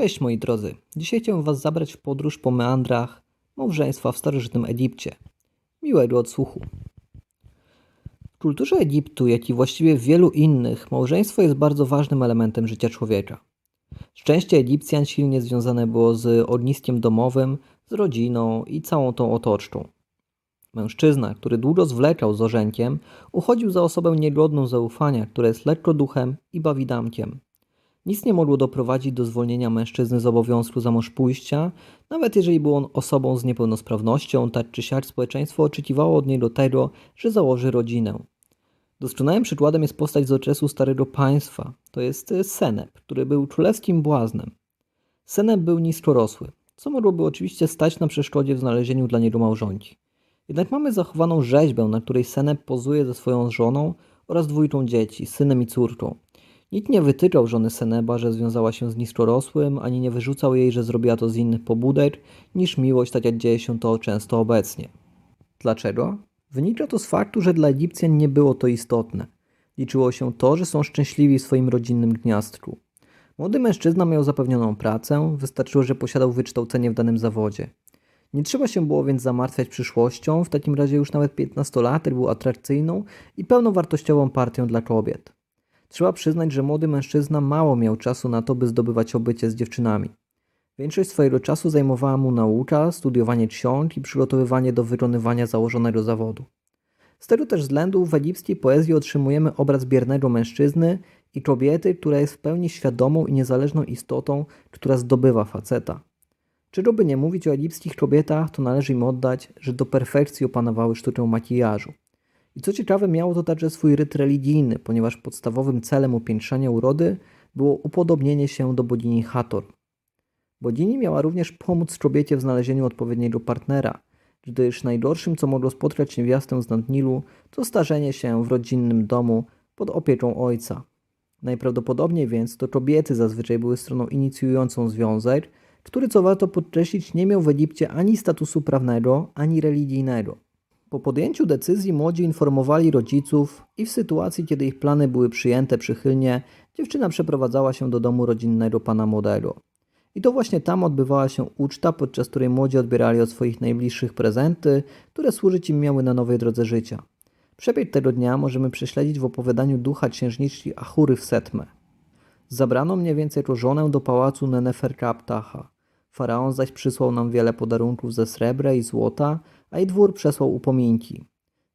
Cześć moi drodzy. Dzisiaj chciałem Was zabrać w podróż po meandrach małżeństwa w starożytnym Egipcie. Miłego odsłuchu. W kulturze Egiptu, jak i właściwie w wielu innych, małżeństwo jest bardzo ważnym elementem życia człowieka. Szczęście Egipcjan silnie związane było z ogniskiem domowym, z rodziną i całą tą otoczką. Mężczyzna, który długo zwlekał z orzenkiem, uchodził za osobę niegodną zaufania, która jest lekko duchem i bawidamkiem. Nic nie mogło doprowadzić do zwolnienia mężczyzny z obowiązku zamążpójścia, nawet jeżeli był on osobą z niepełnosprawnością, tak czy siak społeczeństwo oczekiwało od niego tego, że założy rodzinę. Doskonałym przykładem jest postać z okresu Starego Państwa, to jest Seneb, który był królewskim błaznem. Seneb był niskorosły, co mogłoby oczywiście stać na przeszkodzie w znalezieniu dla niego małżonki. Jednak mamy zachowaną rzeźbę, na której Seneb pozuje ze swoją żoną oraz dwójką dzieci, synem i córką. Nikt nie wytyczał żony Seneba, że związała się z niskorosłym, ani nie wyrzucał jej, że zrobiła to z innych pobudek, niż miłość, tak jak dzieje się to często obecnie. Dlaczego? Wynika to z faktu, że dla Egipcjan nie było to istotne. Liczyło się to, że są szczęśliwi w swoim rodzinnym gniazdku. Młody mężczyzna miał zapewnioną pracę, wystarczyło, że posiadał wykształcenie w danym zawodzie. Nie trzeba się było więc zamartwiać przyszłością, w takim razie już nawet 15-latek był atrakcyjną i pełnowartościową partią dla kobiet. Trzeba przyznać, że młody mężczyzna mało miał czasu na to, by zdobywać obycie z dziewczynami. Większość swojego czasu zajmowała mu nauka, studiowanie ksiąg i przygotowywanie do wykonywania założonego zawodu. Z tego też względu w egipskiej poezji otrzymujemy obraz biernego mężczyzny i kobiety, która jest w pełni świadomą i niezależną istotą, która zdobywa faceta. Czego by nie mówić o egipskich kobietach, to należy im oddać, że do perfekcji opanowały sztukę makijażu. I co ciekawe, miało to także swój ryt religijny, ponieważ podstawowym celem upiększania urody było upodobnienie się do bogini Hathor. Bogini miała również pomóc kobiecie w znalezieniu odpowiedniego partnera, gdyż najgorszym, co mogło spotkać niewiastę z Nadnilu, to starzenie się w rodzinnym domu pod opieką ojca. Najprawdopodobniej więc to kobiety zazwyczaj były stroną inicjującą związek, który, co warto podkreślić, nie miał w Egipcie ani statusu prawnego, ani religijnego. Po podjęciu decyzji młodzi informowali rodziców i w sytuacji, kiedy ich plany były przyjęte przychylnie, dziewczyna przeprowadzała się do domu rodzinnego pana młodego. I to właśnie tam odbywała się uczta, podczas której młodzi odbierali od swoich najbliższych prezenty, które służyć im miały na nowej drodze życia. Przebieg tego dnia możemy prześledzić w opowiadaniu ducha księżniczki Achury w Setmę. Zabrano mniej więcej jako żonę do pałacu Neneferkaptaha. Faraon zaś przysłał nam wiele podarunków ze srebra i złota, a i dwór przesłał upominki.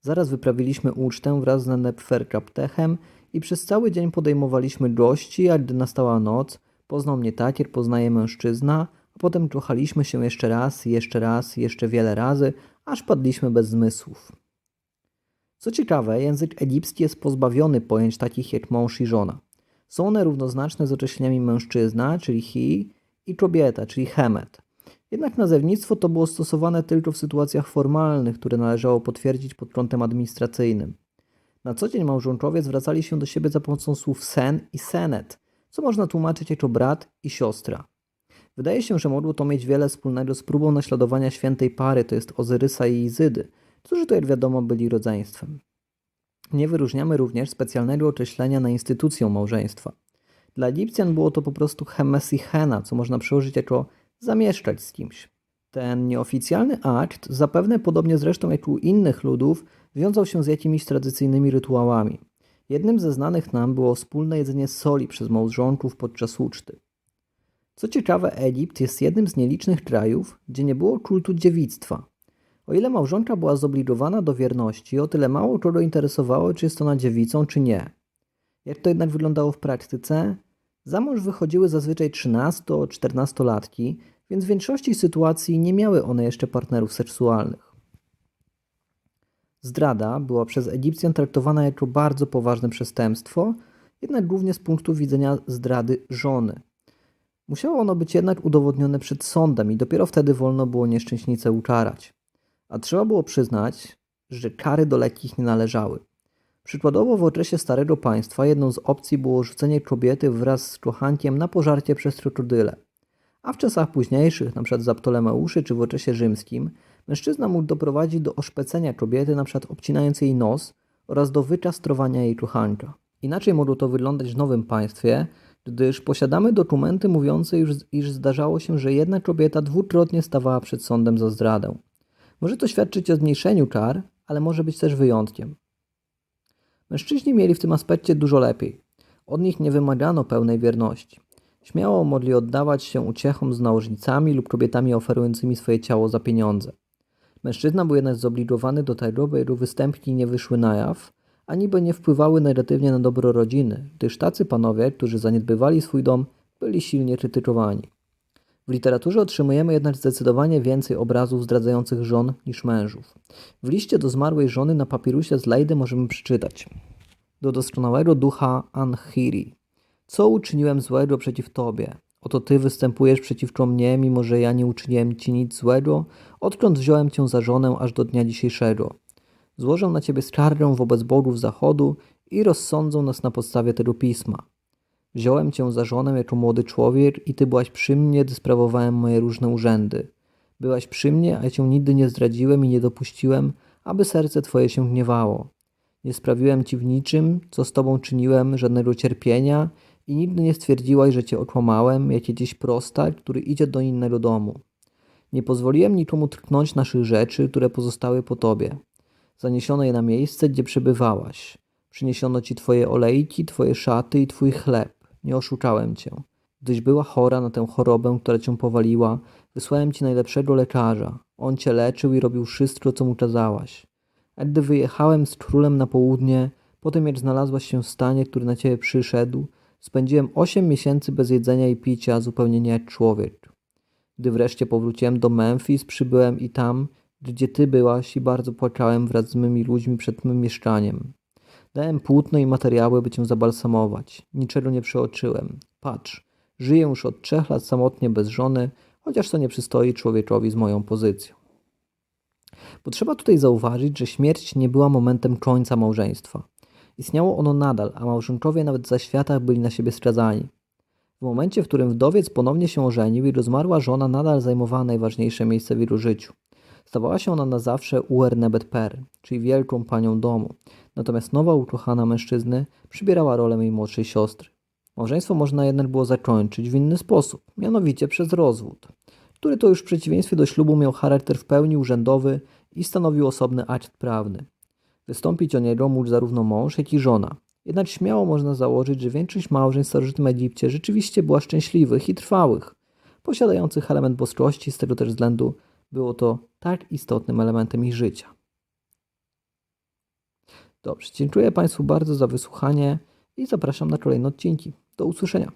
Zaraz wyprawiliśmy ucztę wraz z Neneferkaptechem i przez cały dzień podejmowaliśmy gości, a gdy nastała noc, poznał mnie takier, poznaje mężczyzna, a potem kochaliśmy się jeszcze raz, jeszcze raz, jeszcze wiele razy, aż padliśmy bez zmysłów. Co ciekawe, język egipski jest pozbawiony pojęć takich jak mąż i żona. Są one równoznaczne z określeniami mężczyzna, czyli hi, i kobieta, czyli hemet. Jednak nazewnictwo to było stosowane tylko w sytuacjach formalnych, które należało potwierdzić pod kątem administracyjnym. Na co dzień małżonkowie zwracali się do siebie za pomocą słów sen i senet, co można tłumaczyć jako brat i siostra. Wydaje się, że mogło to mieć wiele wspólnego z próbą naśladowania świętej pary, to jest Ozyrysa i Izydy, którzy to jak wiadomo byli rodzeństwem. Nie wyróżniamy również specjalnego określenia na instytucję małżeństwa. Dla Egipcjan było to po prostu hemesichena, co można przełożyć jako zamieszkać z kimś. Ten nieoficjalny akt, zapewne podobnie zresztą jak u innych ludów, wiązał się z jakimiś tradycyjnymi rytuałami. Jednym ze znanych nam było wspólne jedzenie soli przez małżonków podczas uczty. Co ciekawe, Egipt jest jednym z nielicznych krajów, gdzie nie było kultu dziewictwa. O ile małżonka była zobligowana do wierności, o tyle mało kogo interesowało, czy jest ona dziewicą, czy nie. Jak to jednak wyglądało w praktyce? Za mąż wychodziły zazwyczaj 13-14-latki, więc w większości sytuacji nie miały one jeszcze partnerów seksualnych. Zdrada była przez Egipcjan traktowana jako bardzo poważne przestępstwo, jednak głównie z punktu widzenia zdrady żony. Musiało ono być jednak udowodnione przed sądem i dopiero wtedy wolno było nieszczęśnicę ukarać. A trzeba było przyznać, że kary do lekkich nie należały. Przykładowo w okresie Starego Państwa jedną z opcji było rzucenie kobiety wraz z kochankiem na pożarcie przez krokodyle. A w czasach późniejszych, np. za Ptolemeuszy czy w okresie rzymskim, mężczyzna mógł doprowadzić do oszpecenia kobiety, np. obcinając jej nos oraz do wyczastrowania jej kochanka. Inaczej mogło to wyglądać w nowym państwie, gdyż posiadamy dokumenty mówiące, już, iż zdarzało się, że jedna kobieta dwukrotnie stawała przed sądem za zdradę. Może to świadczyć o zmniejszeniu kar, ale może być też wyjątkiem. Mężczyźni mieli w tym aspekcie dużo lepiej. Od nich nie wymagano pełnej wierności. Śmiało mogli oddawać się uciechom z nałożnicami lub kobietami oferującymi swoje ciało za pieniądze. Mężczyzna był jednak zobligowany do tego, by jego występki nie wyszły na jaw, by nie wpływały negatywnie na dobro rodziny, gdyż tacy panowie, którzy zaniedbywali swój dom, byli silnie krytykowani. W literaturze otrzymujemy jednak zdecydowanie więcej obrazów zdradzających żon niż mężów. W liście do zmarłej żony na papirusie z Lejdy możemy przeczytać do doskonałego ducha Anhiri. Co uczyniłem złego przeciw Tobie? Oto Ty występujesz przeciwko mnie, mimo że ja nie uczyniłem Ci nic złego, odkąd wziąłem Cię za żonę aż do dnia dzisiejszego. Złożę na Ciebie skargę wobec bogów zachodu i rozsądzą nas na podstawie tego pisma. Wziąłem Cię za żonę jako młody człowiek i Ty byłaś przy mnie, gdy sprawowałem moje różne urzędy. Byłaś przy mnie, a Cię nigdy nie zdradziłem i nie dopuściłem, aby serce Twoje się gniewało. Nie sprawiłem Ci w niczym, co z Tobą czyniłem, żadnego cierpienia i nigdy nie stwierdziłaś, że Cię okłamałem, jak jakiś prostak, który idzie do innego domu. Nie pozwoliłem nikomu tknąć naszych rzeczy, które pozostały po Tobie. Zaniesiono je na miejsce, gdzie przebywałaś. Przyniesiono Ci Twoje olejki, Twoje szaty i Twój chleb. Nie oszukałem Cię. Gdyś była chora na tę chorobę, która Cię powaliła, wysłałem Ci najlepszego lekarza. On Cię leczył i robił wszystko, co mu kazałaś. A gdy wyjechałem z królem na południe, potem jak znalazłaś się w stanie, który na ciebie przyszedł, spędziłem osiem miesięcy bez jedzenia i picia, zupełnie nie jak człowiek. Gdy wreszcie powróciłem do Memphis, przybyłem i tam, gdzie ty byłaś i bardzo płakałem wraz z mymi ludźmi przed mym mieszkaniem. Dałem płótno i materiały, by cię zabalsamować. Niczego nie przeoczyłem. Patrz, żyję już od trzech lat samotnie bez żony, chociaż to nie przystoi człowiekowi z moją pozycją. Potrzeba tutaj zauważyć, że śmierć nie była momentem końca małżeństwa. Istniało ono nadal, a małżonkowie nawet za światach byli na siebie skazani. W momencie, w którym wdowiec ponownie się ożenił i rozmarła żona nadal zajmowała najważniejsze miejsce w jego życiu. Stawała się ona na zawsze Uernebet Per, czyli wielką panią domu, natomiast nowa ukochana mężczyzny przybierała rolę jej młodszej siostry. Małżeństwo można jednak było zakończyć w inny sposób, mianowicie przez rozwód, który to już w przeciwieństwie do ślubu miał charakter w pełni urzędowy i stanowił osobny akt prawny. Wystąpić o niego mógł zarówno mąż, jak i żona. Jednak śmiało można założyć, że większość małżeństw w starożytnym Egipcie rzeczywiście była szczęśliwych i trwałych, posiadających element boskości, z tego też względu było to tak istotnym elementem ich życia. Dobrze, dziękuję Państwu bardzo za wysłuchanie i zapraszam na kolejne odcinki. Do usłyszenia.